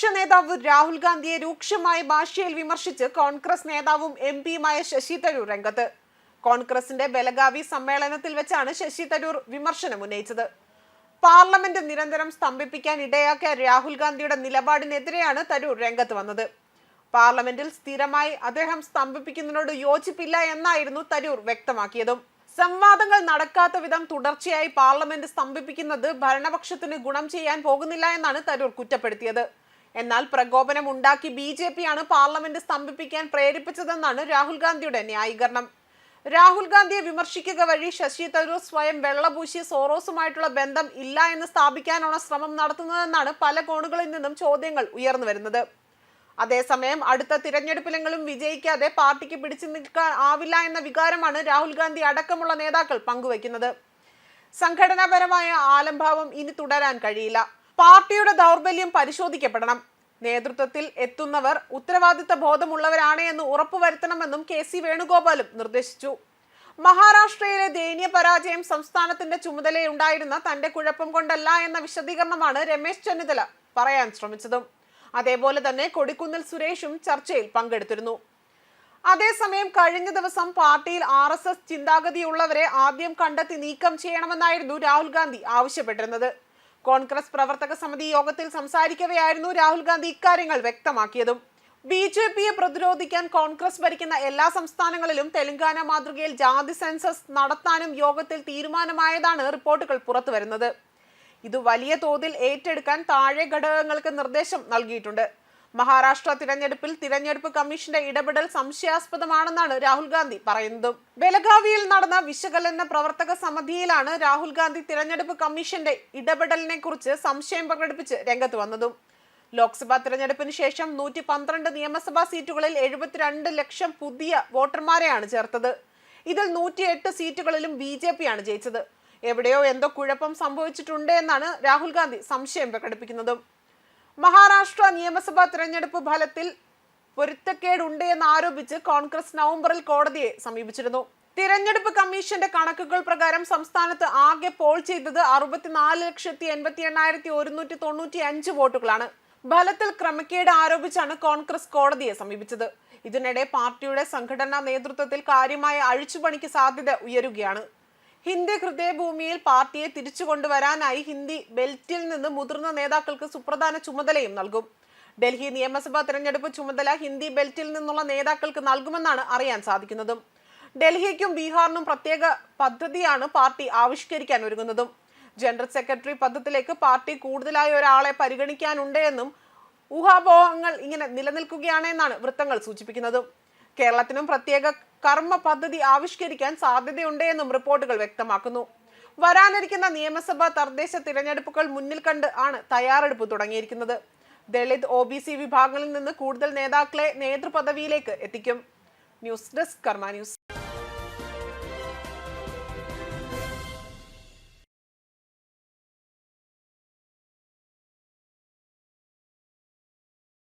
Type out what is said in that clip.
പ്രതിപക്ഷ നേതാവ് രാഹുൽ ഗാന്ധിയെ രൂക്ഷമായ ഭാഷയിൽ വിമർശിച്ച് കോൺഗ്രസ് നേതാവും എം പിയുമായ ശശി തരൂർ രംഗത്ത്. കോൺഗ്രസിന്റെ ബലഗാവി സമ്മേളനത്തിൽ വെച്ചാണ് ശശി തരൂർ വിമർശനം ഉന്നയിച്ചത്. പാർലമെന്റ് നിരന്തരം സ്തംഭിപ്പിക്കാൻ ഇടയാക്കിയ രാഹുൽ ഗാന്ധിയുടെ നിലപാടിനെതിരെയാണ് തരൂർ രംഗത്ത് വന്നത്. പാർലമെന്റിൽ സ്ഥിരമായി അദ്ദേഹം സ്തംഭിപ്പിക്കുന്നതിനോട് യോജിപ്പില്ല എന്നായിരുന്നു തരൂർ വ്യക്തമാക്കിയതും. സംവാദങ്ങൾ നടക്കാത്ത വിധം തുടർച്ചയായി പാർലമെന്റ് സ്തംഭിപ്പിക്കുന്നത് ഭരണപക്ഷത്തിന് ഗുണം ചെയ്യാൻ പോകുന്നില്ല എന്നാണ് തരൂർ കുറ്റപ്പെടുത്തിയത്. എന്നാൽ പ്രകോപനം ഉണ്ടാക്കി ബി ജെ പിയാണ് പാർലമെന്റ് സ്തംഭിപ്പിക്കാൻ പ്രേരിപ്പിച്ചതെന്നാണ് രാഹുൽ ഗാന്ധിയുടെ ന്യായീകരണം. രാഹുൽ ഗാന്ധിയെ വിമർശിക്കുക വഴി ശശി തരൂർ സ്വയം വെള്ളപൂശി സോറോസുമായിട്ടുള്ള ബന്ധം ഇല്ല എന്ന് സ്ഥാപിക്കാനാണ് ശ്രമം നടത്തുന്നതെന്നാണ് പല കോണുകളിൽ നിന്നും ചോദ്യങ്ങൾ ഉയർന്നു വരുന്നത്. അതേസമയം അടുത്ത തിരഞ്ഞെടുപ്പിലെങ്കിലും വിജയിക്കാതെ പാർട്ടിക്ക് പിടിച്ചു നിൽക്കാൻ ആവില്ല എന്ന വികാരമാണ് രാഹുൽ ഗാന്ധി അടക്കമുള്ള നേതാക്കൾ പങ്കുവയ്ക്കുന്നത്. സംഘടനാപരമായ ആലംഭാവം ഇനി തുടരാൻ കഴിയില്ല. പാർട്ടിയുടെ ദൗർബല്യം പരിശോധിക്കപ്പെടണം. നേതൃത്വത്തിൽ എത്തുന്നവർ ഉത്തരവാദിത്ത ബോധമുള്ളവരാണ് എന്ന് ഉറപ്പുവരുത്തണമെന്നും കെ സി വേണുഗോപാലും നിർദ്ദേശിച്ചു. മഹാരാഷ്ട്രയിലെ ദയനീയ പരാജയം സംസ്ഥാനത്തിന്റെ ചുമതലയുണ്ടായിരുന്ന തന്റെ കുഴപ്പം കൊണ്ടല്ല എന്ന വിശദീകരണമാണ് രമേശ് ചെന്നിത്തല പറയാൻ ശ്രമിച്ചതും. അതേപോലെ തന്നെ കൊടിക്കുന്നിൽ സുരേഷും ചർച്ചയിൽ പങ്കെടുത്തിരുന്നു. അതേസമയം കഴിഞ്ഞ ദിവസം പാർട്ടിയിൽ ആർ എസ് എസ് ചിന്താഗതിയുള്ളവരെ ആദ്യം കണ്ടെത്തി നീക്കം ചെയ്യണമെന്നായിരുന്നു രാഹുൽ ഗാന്ധി ആവശ്യപ്പെട്ടിരുന്നത്. കോൺഗ്രസ് പ്രവർത്തക സമിതി യോഗത്തിൽ സംസാരിക്കവെയായിരുന്നു രാഹുൽ ഗാന്ധി ഇക്കാര്യങ്ങൾ വ്യക്തമാക്കിയതും. ബി ജെ പിയെ പ്രതിരോധിക്കാൻ കോൺഗ്രസ് ഭരിക്കുന്ന എല്ലാ സംസ്ഥാനങ്ങളിലും തെലങ്കാന മാതൃകയിൽ ജാതി സെൻസസ് നടത്താനും യോഗത്തിൽ തീരുമാനമായതാണ് റിപ്പോർട്ടുകൾ പുറത്തുവരുന്നത്. ഇത് വലിയ തോതിൽ ഏറ്റെടുക്കാൻ താഴെ ഘടകങ്ങൾക്ക് നിർദ്ദേശം നൽകിയിട്ടുണ്ട്. മഹാരാഷ്ട്ര തിരഞ്ഞെടുപ്പിൽ തിരഞ്ഞെടുപ്പ് കമ്മീഷന്റെ ഇടപെടൽ സംശയാസ്പദമാണെന്നാണ് രാഹുൽ ഗാന്ധി പറയുന്നത്. ബെലഗാവിയിൽ നടന്ന വിശകലന പ്രവർത്തക സമിതിയിലാണ് രാഹുൽ ഗാന്ധി തിരഞ്ഞെടുപ്പ് കമ്മീഷന്റെ ഇടപെടലിനെ കുറിച്ച് സംശയം പ്രകടിപ്പിച്ച് രംഗത്ത് വന്നതും. ലോക്സഭാ തിരഞ്ഞെടുപ്പിന് ശേഷം നൂറ്റി പന്ത്രണ്ട് നിയമസഭാ സീറ്റുകളിൽ എഴുപത്തിരണ്ട് ലക്ഷം പുതിയ വോട്ടർമാരെയാണ് ചേർത്തത്. ഇതിൽ നൂറ്റിയെട്ട് സീറ്റുകളിലും ബി ജെ പിയാണ് ജയിച്ചത്. എവിടെയോ എന്തോ കുഴപ്പം സംഭവിച്ചിട്ടുണ്ട് എന്നാണ് രാഹുൽ ഗാന്ധി സംശയം പ്രകടിപ്പിക്കുന്നതും. മഹാരാഷ്ട്ര നിയമസഭാ തിരഞ്ഞെടുപ്പ് ഫലത്തിൽ പൊരുത്തക്കേടുണ്ട് എന്ന് ആരോപിച്ച് കോൺഗ്രസ് നവംബറിൽ കോടതിയെ സമീപിച്ചിരുന്നു. തിരഞ്ഞെടുപ്പ് കമ്മീഷന്റെ കണക്കുകൾ പ്രകാരം സംസ്ഥാനത്ത് ആകെ പോൾ ചെയ്തത് അറുപത്തിനാല് ലക്ഷത്തി എൺപത്തി എണ്ണായിരത്തി ഒരുന്നൂറ്റി തൊണ്ണൂറ്റി അഞ്ച് വോട്ടുകളാണ്. ഫലത്തിൽ ക്രമക്കേട് ആരോപിച്ചാണ് കോൺഗ്രസ് കോടതിയെ സമീപിച്ചത്. ഇതിനിടെ പാർട്ടിയുടെ സംഘടനാ നേതൃത്വത്തിൽ കാര്യമായ അഴിച്ചുപണിക്ക് സാധ്യത ഉയരുകയാണ്. ഹിന്ദി ഹൃദയഭൂമിയിൽ പാർട്ടിയെ തിരിച്ചു കൊണ്ടുവരാനായി ഹിന്ദി ബെൽറ്റിൽ നിന്ന് മുതിർന്ന നേതാക്കൾക്ക് സുപ്രധാന ചുമതലയും നൽകും. ഡൽഹി നിയമസഭാ തെരഞ്ഞെടുപ്പ് ചുമതല ഹിന്ദി ബെൽറ്റിൽ നിന്നുള്ള നേതാക്കൾക്ക് നൽകുമെന്നാണ് അറിയാൻ സാധിക്കുന്നതും. ഡൽഹിക്കും ബീഹാറിനും പ്രത്യേക പദ്ധതിയാണ് പാർട്ടി ആവിഷ്കരിക്കാൻ ഒരുങ്ങുന്നതും. ജനറൽ സെക്രട്ടറി പദത്തിലേക്ക് പാർട്ടി കൂടുതലായി ഒരാളെ പരിഗണിക്കാനുണ്ട് എന്നും ഊഹാപോഹങ്ങൾ ഇങ്ങനെ നിലനിൽക്കുകയാണെന്നാണ് വൃത്തങ്ങൾ സൂചിപ്പിക്കുന്നത്. കേരളത്തിനും പ്രത്യേക കർമ്മ പദ്ധതി ആവിഷ്കരിക്കാൻ സാധ്യതയുണ്ട് എന്നും റിപ്പോർട്ടുകൾ വ്യക്തമാക്കുന്നു. വരാനിരിക്കുന്ന നിയമസഭാ തദ്ദേശ തിരഞ്ഞെടുപ്പുകൾ മുന്നിൽ കണ്ട് ആണ് തയ്യാറെടുപ്പ് തുടങ്ങിയിരിക്കുന്നത്. ദളിത് ഒ ബി സി വിഭാഗങ്ങളിൽ നിന്ന് കൂടുതൽ നേതാക്കളെ നേതൃപദവിയിലേക്ക് എത്തിക്കും. News desk Karma news.